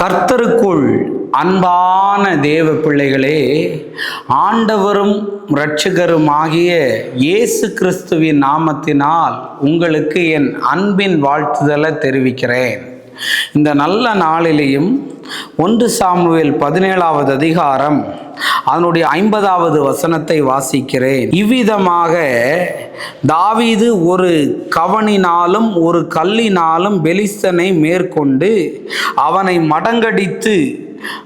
கர்த்தருக்குள் அன்பான தேவ பிள்ளைகளே ஆண்டவரும் இரட்சகருமாகிய இயேசு கிறிஸ்துவின் நாமத்தினால் உங்களுக்கு என் அன்பின் வாழ்த்துதலை தெரிவிக்கிறேன். இந்த நல்ல நாளிலேயும் ஒன்று சாமுவேல் பதினேழாவது அதிகாரம் அதனுடைய ஐம்பதாவது வசனத்தை வாசிக்கிறேன். இவ்விதமாக தாவீது ஒரு கவனினாலும் ஒரு கல்லினாலும் பெலிஸ்தனை மேற்கொண்டு அவனை மடங்கடித்து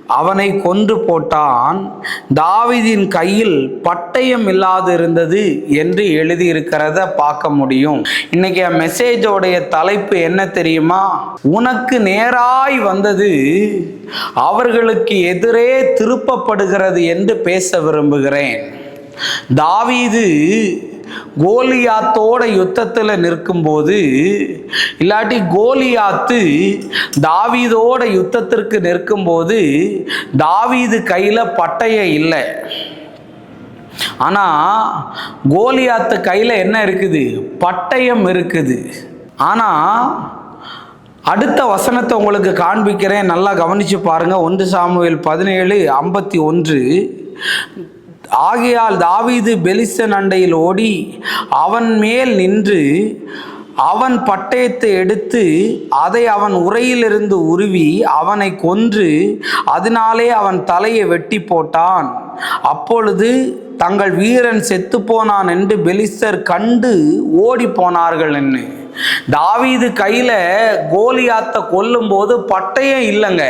அவனை கொன்று போட்டான். தாவிதின் கையில் பட்டயம் இல்லாதிருந்தது என்று எழுதியிருக்கிறத பார்க்க முடியும். இன்னைக்கு மெசேஜோடைய தலைப்பு என்ன தெரியுமா? உனக்கு நேராய் வந்தது அவர்களுக்கு எதிரே திருப்பப்படுகிறது என்று பேச விரும்புகிறேன். தாவீது கோலியாத்தோட யுத்தத்தில் நிற்கும்போது இல்லாட்டி கோலியாத்து தாவீதோட யுத்தத்திற்கு நிற்கும்போது தாவீது கையில் பட்டயம் இல்லை. ஆனால் கோலியாத்து கையில் என்ன இருக்குது? பட்டயம் இருக்குது. ஆனால் அடுத்த வசனத்தை உங்களுக்கு காண்பிக்கிறேன். நல்லா கவனித்து பாருங்கள் ஒன்று சாமுவேல் பதினேழு ஐம்பத்தி ஒன்று. ஆகையால் தாவீது பெலிசன் அண்டையில் ஓடி அவன் மேல் நின்று அவன் பட்டயத்தை எடுத்து அதை அவன் உரையிலிருந்து உருவி அவனை கொன்று அதனாலே அவன் தலையை வெட்டி போட்டான். அப்பொழுது தங்கள் வீரன் செத்து போனான் என்று பெலிஸ்தர் கண்டு ஓடி போனார்கள் என்று. தாவீது கையில் கோலியாத்தை கொல்லும்போது பட்டயம் இல்லைங்க.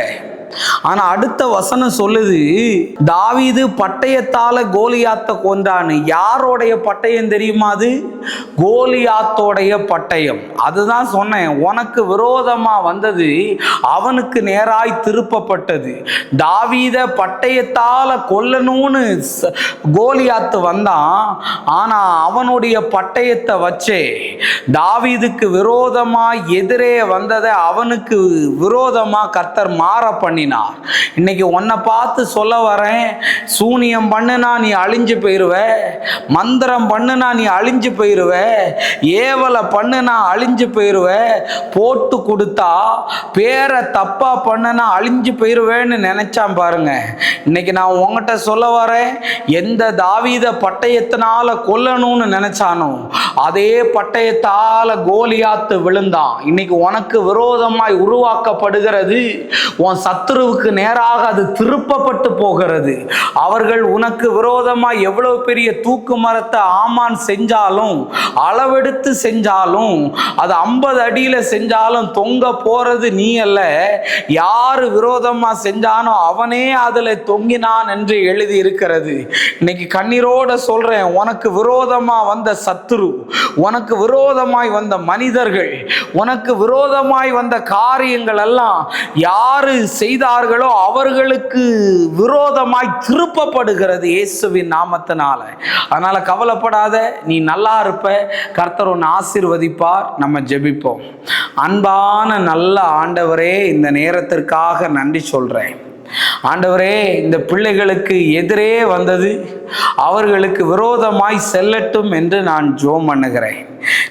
ஆனா அடுத்த வசனம் சொல்லுது தாவீது பட்டயத்தால கோலியாத்த கொன்றான்னு. யாரோடைய பட்டயம் தெரியுமா அது? கோலியாத்தோடைய பட்டயம். அதுதான் சொன்னேன் உனக்கு விரோதமா வந்தது அவனுக்கு நேராய் திருப்பப்பட்டது. தாவீத பட்டயத்தால கொல்லணும்னு கோலியாத்து வந்தான் ஆனா அவனுடைய பட்டயத்தை வச்சே. தாவீதுக்கு விரோதமா எதிரே வந்ததை அவனுக்கு விரோதமா கர்த்தர் மாற பண்ணினார் இன்னைக்கு உன்னை பார்த்து சொல்ல வரேன் சூனியம் பண்ணுனா நீ அழிஞ்சு போயிருவ மந்திரம் பண்ணுனா நீ அழிஞ்சு போயிருவ ஏவலை பண்ணுனா அழிஞ்சு போயிருவ போட்டு கொடுத்தா பேரை தப்பா பண்ணுனா அழிஞ்சு போயிருவேன்னு நினைச்சான் பாருங்க. இன்னைக்கு நான் உங்ககிட்ட சொல்ல வரேன் எந்த தாவீத பட்டயத்தினால கொல்லணும்னு நினைச்சானோ அதே பட்டயத்தால கோலியாத்து விழுந்தான். இன்னைக்கு உனக்கு விரோதமாய் உருவாக்கப்படுகிறது. உன் சத்துருவுக்கு நேராக அது திருப்பப்பட்டு போகிறது. அவர்கள் உனக்கு விரோதமாய் எவ்வளவு பெரிய தூக்கு மரத்தை ஆமான் செஞ்சாலும் அளவெடுத்து செஞ்சாலும் அது ஐம்பது அடியில செஞ்சாலும் தொங்க போறது நீ அல்ல. யாரு விரோதமா செஞ்சானோ அவனே அதுல தொங்கினான் என்று எழுதி இருக்கிறது இன்னைக்கு கண்ணீரோட சொல்றேன் உனக்கு விரோதமா வந்த சத்துரு உனக்கு விரோதமாய் வந்த மனிதர்கள் உனக்கு விரோதமாய் வந்த காரியங்கள் எல்லாம் யாரு செய்தார்களோ அவர்களுக்கு விரோதமாய் திருப்பப்படுகிறது இயேசுவின் நாமத்தினால. அதனால கவலைப்படாத நீ நல்லா இருப்ப. கர்த்தர் உன்னை ஆசிர்வதிப்பார். நம்ம ஜெபிப்போம். அன்பான நல்ல ஆண்டவரே இந்த நேரத்திற்காக நன்றி சொல்றேன். ஆண்டவரே இந்த பிள்ளைகளுக்கு எதிரே வந்தது அவர்களுக்கு விரோதமாய் செல்லட்டும் என்று நான் ஜோம் பண்ணுகிறேன்.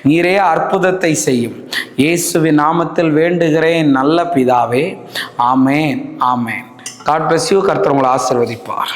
நீரே அற்புதத்தை செய்யும். இயேசுவின் நாமத்தில் வேண்டுகிறேன் நல்ல பிதாவே. ஆமேன் ஆமேன். காட் பிளஸ் யூ கர்த்தர் உங்களை ஆசிர்வதிப்பார்.